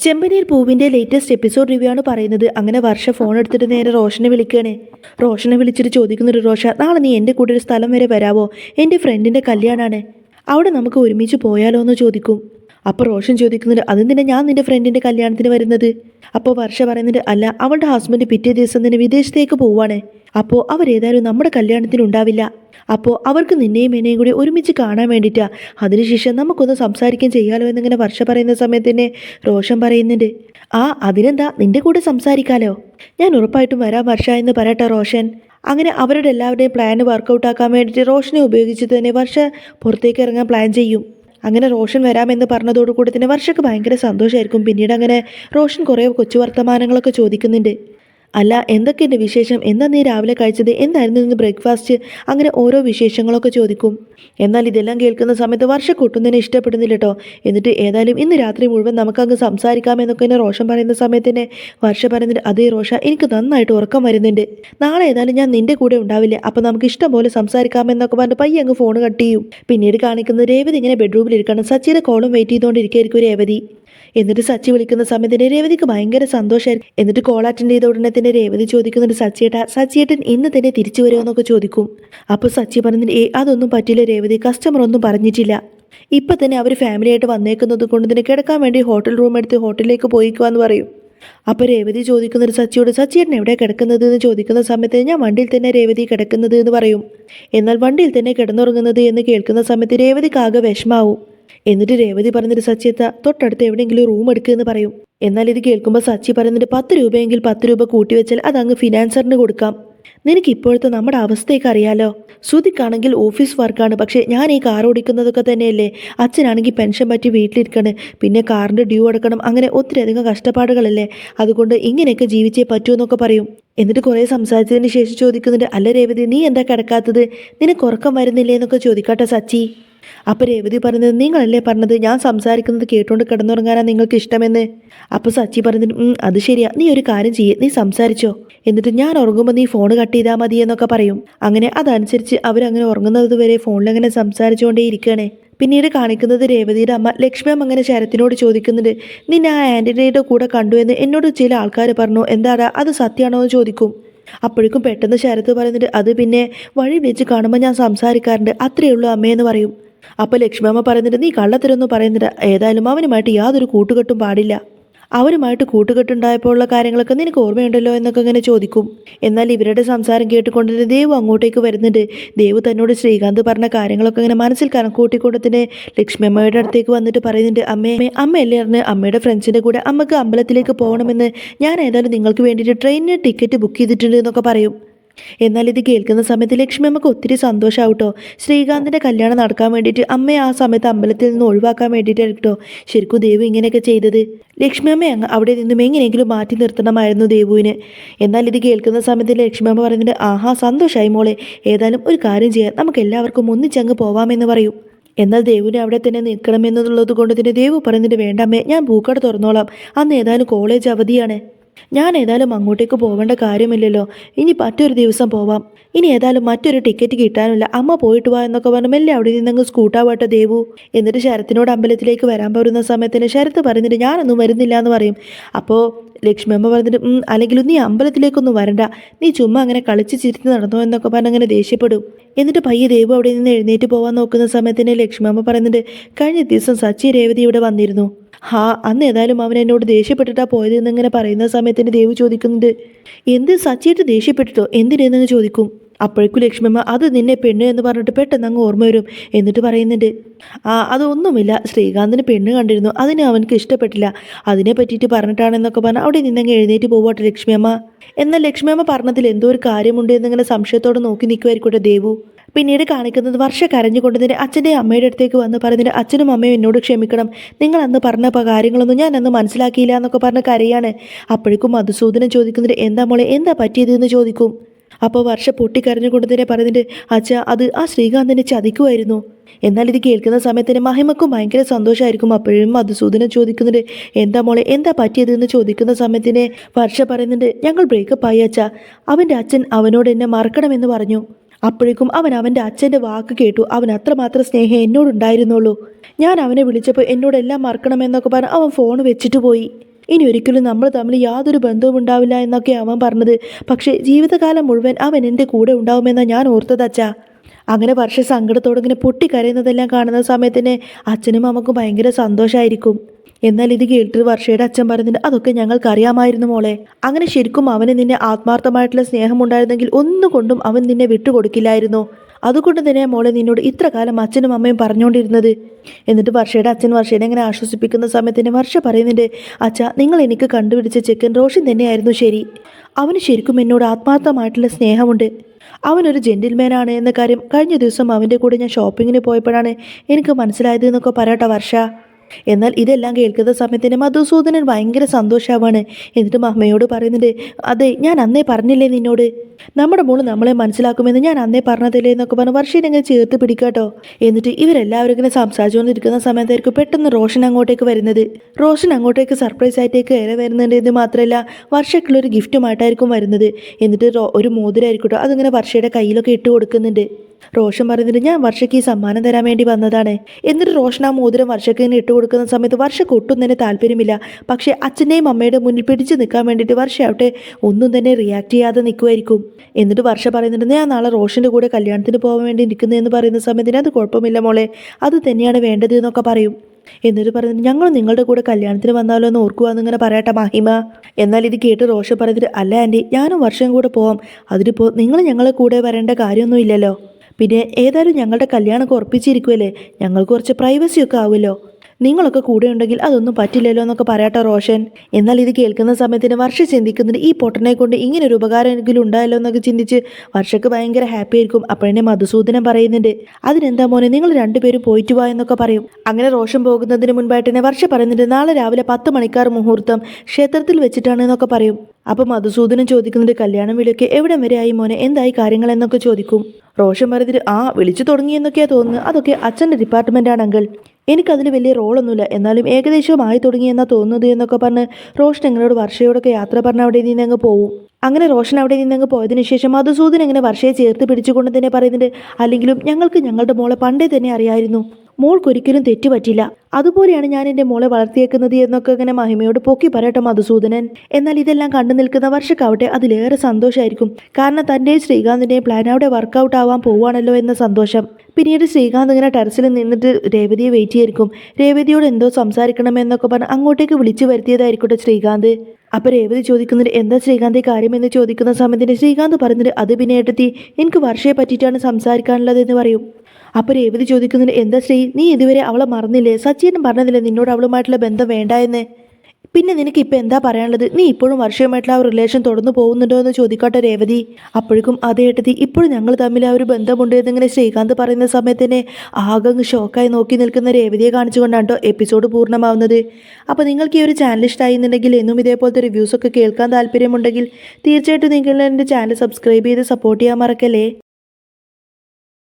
ചെമ്പനീർ പൂവിന്റെ latest episode review ആണ് പറയുന്നത്. അങ്ങനെ വർഷ ഫോൺ എടുത്തിട്ട് നേരെ റോഷനെ വിളിക്കുകയാണ് റോഷനെ വിളിച്ചിട്ട് ചോദിക്കുന്നൊരു റോഷ നാളെ നീ എന്റെ കൂടെ ഒരു സ്ഥലം വരെ വരാവോ? എന്റെ ഫ്രണ്ടിന്റെ കല്യാണമാണ് അവിടെ നമുക്ക് ഒരുമിച്ച് പോയാലോ എന്ന് ചോദിക്കും. അപ്പോൾ റോഷൻ ചോദിക്കുന്നുണ്ട് അതെന്തിനാ ഞാൻ നിന്റെ ഫ്രണ്ടിന്റെ കല്യാണത്തിന് വരുന്നത്? അപ്പോൾ വർഷ പറയുന്നുണ്ട് അല്ല അവളുടെ ഹസ്ബൻഡ് പിറ്റേ ദിവസം തന്നെ വിദേശത്തേക്ക് പോവാണ്. അപ്പോൾ അവരേതായാലും നമ്മുടെ കല്യാണത്തിന് ഉണ്ടാവില്ല. അപ്പോൾ അവർക്ക് നിന്നെയും എന്നെയും കൂടി ഒരുമിച്ച് കാണാൻ വേണ്ടിയിട്ടാണ് അതിനുശേഷം നമുക്കൊന്ന് സംസാരിക്കാൻ ചെയ്യാലോ എന്നിങ്ങനെ വർഷ പറയുന്ന സമയത്ത് തന്നെ റോഷൻ പറയുന്നുണ്ട്. ആ അതിനെന്താ? നിന്റെ കൂടെ സംസാരിക്കാലോ. ഞാൻ ഉറപ്പായിട്ടും വരാം വർഷ എന്ന് പറയട്ടെ റോഷൻ. അങ്ങനെ അവരുടെ എല്ലാവരുടെയും പ്ലാൻ വർക്കൗട്ട് ആക്കാൻ വേണ്ടിയിട്ട് റോഷനെ ഉപയോഗിച്ചിട്ട് തന്നെ വർഷ പുറത്തേക്ക് ഇറങ്ങാൻ പ്ലാൻ ചെയ്യും. അങ്ങനെ റോഷൻ വരാമെന്ന് പറഞ്ഞതോടുകൂടി തന്നെ വർഷക്ക് ഭയങ്കര സന്തോഷമായിരിക്കും പിന്നീട് അങ്ങനെ റോഷൻ കുറേ കൊച്ചു വർത്തമാനങ്ങളൊക്കെ ചോദിക്കുന്നുണ്ട്. അല്ല എന്തൊക്കെ എന്തൊക്കെയുണ്ട് വിശേഷം? എന്താ നീ രാവിലെ കഴിച്ചത്? എന്തായിരുന്നു ഇന്ന് ബ്രേക്ക്ഫാസ്റ്റ് അങ്ങനെ ഓരോ വിശേഷങ്ങളൊക്കെ ചോദിക്കും. എന്നാൽ ഇതെല്ലാം കേൾക്കുന്ന സമയത്ത് വർഷക്ക് ഒട്ടും തന്നെ ഇഷ്ടപ്പെടുന്നില്ല കേട്ടോ എന്നിട്ട് ഏതായാലും ഇന്ന് രാത്രി മുഴുവൻ നമുക്കങ്ങ് സംസാരിക്കാമെന്നൊക്കെ തന്നെ റോഷൻ പറയുന്ന സമയത്ത് തന്നെ വർഷ പറയുന്നുണ്ട് അതേ റോഷ എനിക്ക് നന്നായിട്ട് ഉറക്കം വരുന്നുണ്ട്. നാളെ ഏതായാലും ഞാൻ നിന്റെ കൂടെ ഉണ്ടാവില്ല. അപ്പം നമുക്ക് ഇഷ്ടം പോലെ സംസാരിക്കാമെന്നൊക്കെ പറഞ്ഞ് പയ്യ അങ്ങ് ഫോൺ കട്ട് ചെയ്യും. പിന്നീട് കാണിക്കുന്നത് രേവതി ഇങ്ങനെ ബെഡ്റൂമിൽ ഇരിക്കണം. സച്ചിയുടെ കോളും വെയിറ്റ് ചെയ്തുകൊണ്ടിരിക്കുകയായിരിക്കും രേവതി. എന്നിട്ട് സച്ചി വിളിക്കുന്ന സമയത്തിന് രേവതിക്ക് ഭയങ്കര സന്തോഷമായിരിക്കും എന്നിട്ട് കോൾ അറ്റൻഡ് ചെയ്ത ഉടനെ തന്നെ രേവതി ചോദിക്കുന്നുണ്ട് സച്ചിയേട്ടാ സച്ചിയേട്ടൻ ഇന്ന് തന്നെ തിരിച്ചു വരുമെന്നൊക്കെ ചോദിക്കും. അപ്പോൾ സച്ചി പറഞ്ഞിട്ട് ഏ അതൊന്നും പറ്റില്ല രേവതി കസ്റ്റമർ ഒന്നും പറഞ്ഞിട്ടില്ല. ഇപ്പം തന്നെ അവർ ഫാമിലിയായിട്ട് വന്നേക്കുന്നത് കൊണ്ട് തന്നെ കിടക്കാൻ വേണ്ടി ഹോട്ടൽ റൂം എടുത്ത് ഹോട്ടലിലേക്ക് പോയിക്കുവാന്ന് പറയും. അപ്പോൾ രേവതി ചോദിക്കുന്ന ഒരു സച്ചിയോട് സച്ചിയേട്ടൻ എവിടെ കിടക്കുന്നത്? എന്ന് ചോദിക്കുന്ന സമയത്ത് ഞാൻ വണ്ടിയിൽ തന്നെ രേവതി കിടക്കുന്നത് എന്ന് പറയും. എന്നാൽ വണ്ടിയിൽ തന്നെ കിടന്നുറങ്ങുന്നത് എന്ന് കേൾക്കുന്ന സമയത്ത് രേവതിക്ക് ആകെ വിഷമാവും. എന്നിട്ട് രേവതി പറഞ്ഞിട്ട് സച്ചിയെത്ത തൊട്ടടുത്ത് എവിടെയെങ്കിലും റൂം എടുക്കുമെന്ന് പറയും. എന്നാൽ ഇത് കേൾക്കുമ്പോൾ സച്ചി പറയുന്നുണ്ട് പത്ത് രൂപയെങ്കിൽ പത്ത് രൂപ കൂട്ടിവെച്ചാൽ അത് അങ്ങ് ഫിനാൻസറിന് കൊടുക്കാം. നിനക്ക് ഇപ്പോഴത്തെ നമ്മുടെ അവസ്ഥയൊക്കെ അറിയാലോ. ശ്രുതിക്കാണെങ്കിൽ ഓഫീസ് വർക്കാണ് പക്ഷേ ഞാൻ ഈ കാർ ഓടിക്കുന്നതൊക്കെ തന്നെയല്ലേ. അച്ഛനാണെങ്കിൽ പെൻഷൻ പറ്റി വീട്ടിലിരിക്കണം പിന്നെ കാറിന്റെ ഡ്യൂ അടക്കണം അങ്ങനെ ഒത്തിരി അധികം കഷ്ടപ്പാടുകളല്ലേ. അതുകൊണ്ട് ഇങ്ങനെയൊക്കെ ജീവിച്ചേ പറ്റൂ എന്നൊക്കെ പറയും. എന്നിട്ട് കുറേ സംസാരിച്ചതിന് ശേഷം ചോദിക്കുന്നുണ്ട് അല്ല രേവതി നീ എന്താ കിടക്കാത്തത്? നിനക്ക് ഉറക്കം വരുന്നില്ലേ എന്നൊക്കെ ചോദിക്കാട്ടെ സച്ചി. അപ്പോൾ രേവതി പറഞ്ഞത് നിങ്ങളല്ലേ പറഞ്ഞത്? ഞാൻ സംസാരിക്കുന്നത് കേട്ടുകൊണ്ട് കിടന്നുറങ്ങാനാണ് നിങ്ങൾക്ക് ഇഷ്ടമെന്ന്. അപ്പോൾ സച്ചി പറഞ്ഞിട്ട് "ഉം, അത് ശരിയാ. നീ ഒരു കാര്യം ചെയ്യേ. നീ സംസാരിച്ചോ. എന്നിട്ട് ഞാൻ ഉറങ്ങുമ്പോൾ നീ ഫോൺ കട്ട് ചെയ്താൽ മതി എന്നൊക്കെ പറയും. അങ്ങനെ അതനുസരിച്ച് അവരങ്ങനെ ഉറങ്ങുന്നത് വരെ ഫോണിലങ്ങനെ സംസാരിച്ചുകൊണ്ടേ ഇരിക്കുകയാണേ പിന്നീട് കാണിക്കുന്നത് രേവതിയുടെ അമ്മ. ലക്ഷ്മി അമ്മ അങ്ങനെ ശരത്തിനോട് ചോദിക്കുന്നുണ്ട് നിന്നെ ആ ആന്റണിയുടെ കൂടെ കണ്ടു എന്ന് എന്നോട് ചില ആൾക്കാർ പറഞ്ഞു. എന്താടാ അത് സത്യമാണോ എന്ന് ചോദിക്കും. അപ്പോഴേക്കും പെട്ടെന്ന് ശരത്ത് പറയുന്നുണ്ട് അത് പിന്നെ വഴി വെച്ച് കാണുമ്പോൾ ഞാൻ സംസാരിക്കാറുണ്ട്. അത്രയേ ഉള്ളൂ അമ്മയെന്ന് പറയും. അപ്പോൾ ലക്ഷ്മിയമ്മ പറയുന്നുണ്ട് നീ കള്ളത്തരൊന്നും പറയുന്നില്ല. ഏതായാലും അവനുമായിട്ട് യാതൊരു കൂട്ടുകെട്ടും പാടില്ല. അവരുമായിട്ട് കൂട്ടുകെട്ടുണ്ടായപ്പോൾ ഉള്ള കാര്യങ്ങളൊക്കെ നിനക്ക് ഓർമ്മയുണ്ടല്ലോ എന്നൊക്കെ ഇങ്ങനെ ചോദിക്കും. എന്നാൽ ഇവരുടെ സംസാരം കേട്ടുകൊണ്ട് ദേവ് അങ്ങോട്ടേക്ക് വരുന്നുണ്ട്. ദേവ് തന്നോട് ശ്രീകാന്ത് പറഞ്ഞ കാര്യങ്ങളൊക്കെ ഇങ്ങനെ മനസ്സിൽ കണക്കൂട്ടിക്കൊണ്ട് തന്നെ ലക്ഷ്മി അമ്മയുടെ അടുത്തേക്ക് വന്നിട്ട് പറയുന്നുണ്ട് അമ്മേ, അമ്മയല്ലേ അറിഞ്ഞ് അമ്മയുടെ ഫ്രണ്ട്സിന്റെ കൂടെ അമ്മയ്ക്ക് അമ്പലത്തിലേക്ക് പോകണമെന്ന് ഞാൻ ഏതായാലും നിങ്ങൾക്ക് വേണ്ടിയിട്ട് ട്രെയിനിന് ടിക്കറ്റ് ബുക്ക് ചെയ്തിട്ടുണ്ട് എന്നൊക്കെ പറയും. എന്നാൽ ഇത് കേൾക്കുന്ന സമയത്ത് ലക്ഷ്മി അമ്മയ്ക്ക് ഒത്തിരി സന്തോഷമാവും കേട്ടോ ശ്രീകാന്തിന്റെ കല്യാണം നടക്കാൻ വേണ്ടിയിട്ട് അമ്മയെ ആ സമയത്ത് അമ്പലത്തിൽ നിന്ന് ഒഴിവാക്കാൻ വേണ്ടിയിട്ടാണ് കേട്ടോ. ശരിക്കും ദേവു ഇങ്ങനെയൊക്കെ ചെയ്തത്. ലക്ഷ്മി അമ്മ അവിടെ നിന്നും എങ്ങനെയെങ്കിലും മാറ്റി നിർത്തണമായിരുന്നു ദേവുവിന്. എന്നാൽ ഇത് കേൾക്കുന്ന സമയത്ത് ലക്ഷ്മി അമ്മ പറയുന്നുണ്ട് ആഹാ സന്തോഷമായി മോളെ. ഏതായാലും ഒരു കാര്യം ചെയ്യാം. നമുക്ക് എല്ലാവർക്കും ഒന്നിച്ചങ്ങ് പോവാമെന്ന് പറയും. എന്നാൽ ദേവുവിനെ അവിടെ തന്നെ നിൽക്കണമെന്നുള്ളത് കൊണ്ട് തന്നെ ദേവു പറയുന്നുണ്ട് വേണ്ടമ്മേ ഞാൻ പൂക്കട തുറന്നോളാം. അന്ന് ഏതായാലും കോളേജ് അവധിയാണ്. ഞാൻ ഏതായാലും അങ്ങോട്ടേക്ക് പോകേണ്ട കാര്യമില്ലല്ലോ. ഇനി മറ്റൊരു ദിവസം പോവാം. ഇനി ഏതായാലും മറ്റൊരു ടിക്കറ്റ് കിട്ടാനില്ല. അമ്മ പോയിട്ട് വാ എന്നൊക്കെ പറഞ്ഞു മെല്ലെ അവിടെ നിന്നങ്ങ് സ്കൂട്ടാവട്ടെ ദേവു. എന്നിട്ട് ശരത്തിനോട് അമ്പലത്തിലേക്ക് വരാൻ പോരുന്ന സമയത്തിന് ശരത്ത് പറഞ്ഞിട്ട് ഞാനൊന്നും വരുന്നില്ല എന്ന് പറയും. അപ്പോൾ ലക്ഷ്മി അമ്മ പറഞ്ഞിട്ട് "ഉം, അല്ലെങ്കിലും നീ അമ്പലത്തിലേക്കൊന്നും വരണ്ട. നീ ചുമ്മാ അങ്ങനെ കളിച്ച് ചിരിച്ച് നടന്നോ എന്നൊക്കെ പറഞ്ഞ് അങ്ങനെ ദേഷ്യപ്പെടും. എന്നിട്ട് പയ്യെ ദേവു അവിടെ നിന്ന് എഴുന്നേറ്റ് പോകാൻ നോക്കുന്ന സമയത്തിന് ലക്ഷ്മി അമ്മ പറയുന്നുണ്ട് കഴിഞ്ഞ ദിവസം സച്ചി രേവതി ഇവിടെ വന്നിരുന്നു. ഹാ അന്ന് ഏതായാലും അവൻ എന്നോട് ദേഷ്യപ്പെട്ടിട്ടാ പോയത് എന്നിങ്ങനെ പറയുന്ന സമയത്ത് സമയത്തിന് ദേവു ചോദിക്കുന്നുണ്ട് എന്ത് സച്ചിയായിട്ട് ദേഷ്യപ്പെട്ടിട്ടോ? എന്തിനെന്ന് ചോദിക്കും? അപ്പോഴേക്കും ലക്ഷ്മിമ്മ അത് നിന്നെ പെണ്ണ് എന്ന് പറഞ്ഞിട്ട് പെട്ടെന്ന് അങ്ങ് ഓർമ്മ വരും എന്നിട്ട് പറയുന്നുണ്ട്. ആ അതൊന്നുമില്ല. ശ്രീകാന്തിന് പെണ്ണ് കണ്ടിരുന്നു. അതിന് അവനക്ക് ഇഷ്ടപ്പെട്ടില്ല. അതിനെ പറ്റിയിട്ട് പറഞ്ഞിട്ടാണെന്നൊക്കെ പറഞ്ഞാൽ അവിടെ നിന്നങ്ങ് എഴുന്നേറ്റ് പോവാട്ടെ ലക്ഷ്മിയമ്മ. എന്നാൽ ലക്ഷ്മിയമ്മ പറഞ്ഞതിൽ എന്തോ ഒരു കാര്യമുണ്ട് എന്നിങ്ങനെ സംശയത്തോടെ നോക്കി നിൽക്കുമായിരിക്കട്ടെ ദേവു. പിന്നീട് കാണിക്കുന്നത് വർഷ കരഞ്ഞുകൊണ്ട് തന്നെ അച്ഛന്റെ അമ്മയുടെ അടുത്തേക്ക് വന്ന് പറഞ്ഞിട്ട് അച്ഛനും അമ്മയും എന്നോട് ക്ഷമിക്കണം. നിങ്ങൾ അന്ന് പറഞ്ഞ കാര്യങ്ങളൊന്നും ഞാൻ അന്ന് മനസ്സിലാക്കിയില്ല എന്നൊക്കെ പറഞ്ഞ് കരയാണ്. അപ്പോഴേക്കും മധുസൂദനം ചോദിക്കുന്നത് എന്താ മോളെ എന്താ പറ്റിയത്? എന്ന് ചോദിക്കും. അപ്പോൾ വർഷ പൊട്ടിക്കരഞ്ഞുകൊണ്ട് തന്നെ അച്ഛ അത് ആ ശ്രീകാന്തിനെ ചതിക്കുമായിരുന്നു. എന്നാൽ ഇത് കേൾക്കുന്ന സമയത്തിന് മഹിമക്കും ഭയങ്കര സന്തോഷമായിരിക്കും. അപ്പോഴും മധുസൂദനം ചോദിക്കുന്നുണ്ട് എന്താ മോളെ എന്താ പറ്റിയത്? എന്ന് ചോദിക്കുന്ന സമയത്തിന് വർഷ പറയുന്നുണ്ട് ഞങ്ങൾ ബ്രേക്കപ്പ് ആയി അച്ഛ. അവന്റെ അച്ഛൻ അവനോട് എന്നെ മറക്കണമെന്ന് പറഞ്ഞു. അപ്പോഴേക്കും അവൻ അവന്റെ അച്ഛന്റെ വാക്ക് കേട്ടു. അവൻ അത്രമാത്രം സ്നേഹം എന്നോടുണ്ടായിരുന്നുള്ളൂ. ഞാൻ അവനെ വിളിച്ചപ്പോൾ എന്നോടെല്ലാം മറക്കണമെന്നൊക്കെ പറഞ്ഞ് അവൻ ഫോൺ വെച്ചിട്ട് പോയി. ഇനി ഒരിക്കലും നമ്മൾ തമ്മിൽ യാതൊരു ബന്ധവും ഉണ്ടാവില്ല എന്നൊക്കെ അവൻ പറഞ്ഞത്. പക്ഷേ ജീവിതകാലം മുഴുവൻ അവൻ എന്റെ കൂടെ ഉണ്ടാവുമെന്നാണ് ഞാൻ ഓർത്തത് അച്ഛാ. അങ്ങനെ വർഷ സങ്കടത്തോടെ ഇങ്ങനെ പൊട്ടിക്കരയുന്നതെല്ലാം കാണുന്ന സമയത്തിന് അച്ഛനും അമ്മക്കും ഭയങ്കര സന്തോഷമായിരിക്കും. എന്നാൽ ഇത് കേട്ടിട്ട് വർഷയുടെ അച്ഛൻ പറയുന്നുണ്ട് അതൊക്കെ ഞങ്ങൾക്ക് അറിയാമായിരുന്നു മോളെ. അങ്ങനെ ശരിക്കും അവന് നിന്നെ ആത്മാർത്ഥമായിട്ടുള്ള സ്നേഹം ഉണ്ടായിരുന്നെങ്കിൽ ഒന്നുകൊണ്ടും അവൻ നിന്നെ വിട്ടുകൊടുക്കില്ലായിരുന്നു. അതുകൊണ്ട് തന്നെ മോളെ നിന്നോട് ഇത്ര കാലം അച്ഛനും അമ്മയും പറഞ്ഞുകൊണ്ടിരുന്നത്. എന്നിട്ട് വർഷയുടെ അച്ഛൻ വർഷേനെ ഇങ്ങനെ ആശ്വസിപ്പിക്കുന്ന സമയത്തിന് വർഷ പറയുന്നുണ്ട് അച്ഛ നിങ്ങൾ എനിക്ക് കണ്ടുപിടിച്ച ചെക്കൻ റോഷൻ തന്നെയായിരുന്നു ശരി. അവന് ശരിക്കും എന്നോട് ആത്മാർത്ഥമായിട്ടുള്ള സ്നേഹമുണ്ട്. അവനൊരു ജെന്റിൽമാനാണ് എന്ന കാര്യം കഴിഞ്ഞ ദിവസം അവന്റെ കൂടെ ഞാൻ ഷോപ്പിങ്ങിന് പോയപ്പോഴാണ് എനിക്ക് മനസ്സിലായത് എന്നൊക്കെ പറയട്ടെ വർഷ. എന്നാൽ ഇതെല്ലാം കേൾക്കുന്ന സമയത്തിന് മധുസൂദനൻ ഭയങ്കര സന്തോഷമാണ് എന്നിട്ട് അമ്മയോട് പറയുന്നുണ്ട് അതെ ഞാൻ അന്നേ പറഞ്ഞില്ലേ നിന്നോട്? നമ്മുടെ മോൾ നമ്മളെ മനസ്സിലാക്കുമെന്ന് ഞാൻ അന്നേ പറഞ്ഞതല്ലേ എന്നൊക്കെ പറഞ്ഞ് വർഷീനെ ഇങ്ങനെ ചേർത്ത് പിടിക്കാട്ടോ എന്നിട്ട് ഇവരെല്ലാവരും ഇങ്ങനെ സംസാരിച്ചുകൊണ്ടിരിക്കുന്ന സമയത്തായിരിക്കും പെട്ടെന്ന് റോഷൻ അങ്ങോട്ടേക്ക് വരുന്നത്. റോഷൻ അങ്ങോട്ടേക്ക് സർപ്രൈസ് ആയിട്ടേക്ക് ഏറെ വരുന്നുണ്ട് എന്ന് മാത്രമല്ല വർഷക്കുള്ളൊരു ഗിഫ്റ്റുമായിട്ടായിരിക്കും വരുന്നത്. എന്നിട്ട് ഒരു ഒരു മോതിരായിരിക്കട്ടോ അതിങ്ങനെ വർഷയുടെ കയ്യിലൊക്കെ ഇട്ട് കൊടുക്കുന്നുണ്ട്. റോഷൻ പറയുന്നുണ്ട് ഞാൻ വർഷയ്ക്ക് ഈ സമ്മാനം തരാൻ വേണ്ടി വന്നതാണ്. എന്നിട്ട് റോഷൻ ആ മോതിരം വർഷയ്ക്ക് ഇട്ട് കൊടുക്കുന്ന സമയത്ത് വർഷയ്ക്ക് ഒട്ടും തന്നെ താല്പര്യമില്ല. പക്ഷേ അച്ഛനെയും അമ്മയുടെ മുന്നിൽ പിടിച്ചു നിൽക്കാൻ വേണ്ടിയിട്ട് വർഷ അവിടെ ഒന്നും തന്നെ റിയാക്ട് ചെയ്യാതെ നിൽക്കുമായിരിക്കും എന്നിട്ട് വർഷ പറയുന്നുണ്ട് ഞാൻ നാളെ റോഷന്റെ കൂടെ കല്യാണത്തിന് പോകാൻ വേണ്ടി നിൽക്കുന്നതെന്ന് പറയുന്ന സമയത്തിന് അത് കുഴപ്പമില്ല മോളെ. അത് തന്നെയാണ് വേണ്ടത് എന്നൊക്കെ പറയും. എന്നിട്ട് പറയുന്നത് ഞങ്ങൾ നിങ്ങളുടെ കൂടെ കല്യാണത്തിന് വന്നാലോ എന്ന് ഓർക്കുക എന്നിങ്ങനെ പറയട്ടെ മഹിമ. എന്നാൽ ഇത് കേട്ട് റോഷൻ പറഞ്ഞിട്ട് അല്ല ആന്റി ഞാനും വർഷം കൂടെ പോവാം. പോ നിങ്ങൾ ഞങ്ങളെ കൂടെ വരേണ്ട കാര്യമൊന്നുമില്ലല്ലോ പിന്നെ ഏതായാലും ഞങ്ങളുടെ കല്യാണമൊക്കെ ഉറപ്പിച്ചിരിക്കുമല്ലേ ഞങ്ങൾക്ക് കുറച്ച് പ്രൈവസിയൊക്കെ ആവുമല്ലോ. നിങ്ങളൊക്കെ കൂടെ ഉണ്ടെങ്കിൽ അതൊന്നും പറ്റില്ലല്ലോ എന്നൊക്കെ പറയട്ടെ റോഷൻ. എന്നാൽ ഇത് കേൾക്കുന്ന സമയത്തിന് വർഷ ചിന്തിക്കുന്നുണ്ട് ഈ പൊട്ടനെ കൊണ്ട് ഇങ്ങനെ ഒരു ഉപകാരം എങ്കിലും ഉണ്ടായല്ലോ എന്നൊക്കെ ചിന്തിച്ച് വർഷക്ക് ഭയങ്കര ഹാപ്പി ആയിരിക്കും. അപ്പോഴേ മധുസൂദനം പറയുന്നുണ്ട്. അതിനെന്താ മോനെ നിങ്ങൾ രണ്ടുപേരും പോയിട്ട് വാ എന്നൊക്കെ പറയും. അങ്ങനെ റോഷൻ പോകുന്നതിന് മുൻപായിട്ട് തന്നെ വർഷ പറയുന്നുണ്ട് നാളെ രാവിലെ പത്ത് മണിക്കാർ മുഹൂർത്തം ക്ഷേത്രത്തിൽ വെച്ചിട്ടാണ് എന്നൊക്കെ പറയും. അപ്പം മധുസൂദനം ചോദിക്കുന്നുണ്ട് കല്യാണം വിളിയൊക്കെ എവിടെ വരെ ആയി മോനെ? എന്തായി കാര്യങ്ങൾ? എന്നൊക്കെ ചോദിക്കും. റോഷൻ പറഞ്ഞിട്ട് ആ വിളിച്ചു തുടങ്ങി എന്നൊക്കെയാ തോന്നുന്നത്. അതൊക്കെ അച്ഛന്റെ ഡിപ്പാർട്ട്മെന്റാണ് അങ്കിൾ എനിക്കതിന് വലിയ റോളൊന്നുമില്ല. എന്നാലും ഏകദേശം ആയി തുടങ്ങി എന്നാ തോന്നുന്നത് എന്നൊക്കെ പറഞ്ഞ് റോഷൻ ഞങ്ങളോട് വർഷയോടൊക്കെ യാത്ര പറഞ്ഞ് അവിടെ നിന്ന് അങ്ങ് പോവും. അങ്ങനെ റോഷൻ അവിടെ നിന്ന് അങ്ങ് പോയതിന് ശേഷം മധുസൂദൻ ഇങ്ങനെ വർഷയെ ചേർത്ത് പിടിച്ചുകൊണ്ട് തന്നെ പറയുന്നുണ്ട് അല്ലെങ്കിലും ഞങ്ങൾക്ക് ഞങ്ങളുടെ മോളെ പണ്ടേ തന്നെ അറിയായിരുന്നു മോൾക്കൊരിക്കലും തെറ്റുപറ്റില്ല. അതുപോലെയാണ് ഞാൻ എന്റെ മോളെ വളർത്തിയേക്കുന്നത് എന്നൊക്കെ ഇങ്ങനെ മഹിമയോട് പൊക്കി പറയട്ടെ മധുസൂദനൻ. എന്നാൽ ഇതെല്ലാം കണ്ടു നിൽക്കുന്ന വർഷക്കാവട്ടെ അതിലേറെ സന്തോഷമായിരിക്കും കാരണം തന്റെയും ശ്രീകാന്തിന്റെയും പ്ലാൻ അവിടെ വർക്കൗട്ട് ആവാൻ പോവാണല്ലോ എന്ന സന്തോഷം. പിന്നീട് ശ്രീകാന്ത് ഇങ്ങനെ ടെറസിൽ നിന്നിട്ട് രേവതിയെ വെയിറ്റ് ചെയ്തിരിക്കും രേവതിയോട് എന്തോ സംസാരിക്കണം എന്നൊക്കെ പറഞ്ഞ് അങ്ങോട്ടേക്ക് വിളിച്ചു വരുത്തിയതായിരിക്കട്ടെ ശ്രീകാന്ത്. അപ്പോൾ രേവതി ചോദിക്കുന്നത് എന്താ ശ്രീകാന്ത് കാര്യം? എന്ന് ചോദിക്കുന്ന സമയത്തിന് ശ്രീകാന്ത് പറഞ്ഞിട്ട് അത് പിന്നെ ഏട്ടത്തി എനിക്ക് വർഷയെ പറ്റിയിട്ടാണ് സംസാരിക്കാനുള്ളത് എന്ന് പറയും. അപ്പോൾ രേവതി ചോദിക്കുന്നുണ്ട് എന്താ ശ്രീ? നീ ഇതുവരെ അവളെ മറന്നില്ലേ? സച്ചിനും പറഞ്ഞതില്ലേ നിന്നോട് അവളുമായിട്ടുള്ള ബന്ധം വേണ്ട എന്ന് പിന്നെ നിനക്ക് ഇപ്പം എന്താ പറയാനുള്ളത്? നീ ഇപ്പോഴും വർഷവുമായിട്ടുള്ള ആ റിലേഷൻ തുടർന്നു പോകുന്നുണ്ടോ എന്ന് ചോദിക്കട്ടെ രേവതി. അപ്പോഴേക്കും അതേ ഏട്ടത്തി ഇപ്പോഴും ഞങ്ങൾ തമ്മിൽ ആ ഒരു ബന്ധമുണ്ട് എന്നിങ്ങനെ ശ്രീകാന്ത് പറയുന്ന സമയത്ത് തന്നെ ആകെ ഷോക്കായി നോക്കി നിൽക്കുന്ന രേവതിയെ കാണിച്ചുകൊണ്ടാണ് കേട്ടോ എപ്പിസോഡ് പൂർണമാവുന്നത്. അപ്പോൾ നിങ്ങൾക്ക് ഈ ഒരു ചാനൽ ഇഷ്ടമായി എന്നുണ്ടെങ്കിൽ എന്നും ഇതേപോലത്തെ റിവ്യൂസൊക്കെ കേൾക്കാൻ താല്പര്യമുണ്ടെങ്കിൽ തീർച്ചയായിട്ടും നിങ്ങൾ എന്റെ ചാനൽ സബ്സ്ക്രൈബ് ചെയ്ത് സപ്പോർട്ട് ചെയ്യാൻ മറക്കല്ലേ?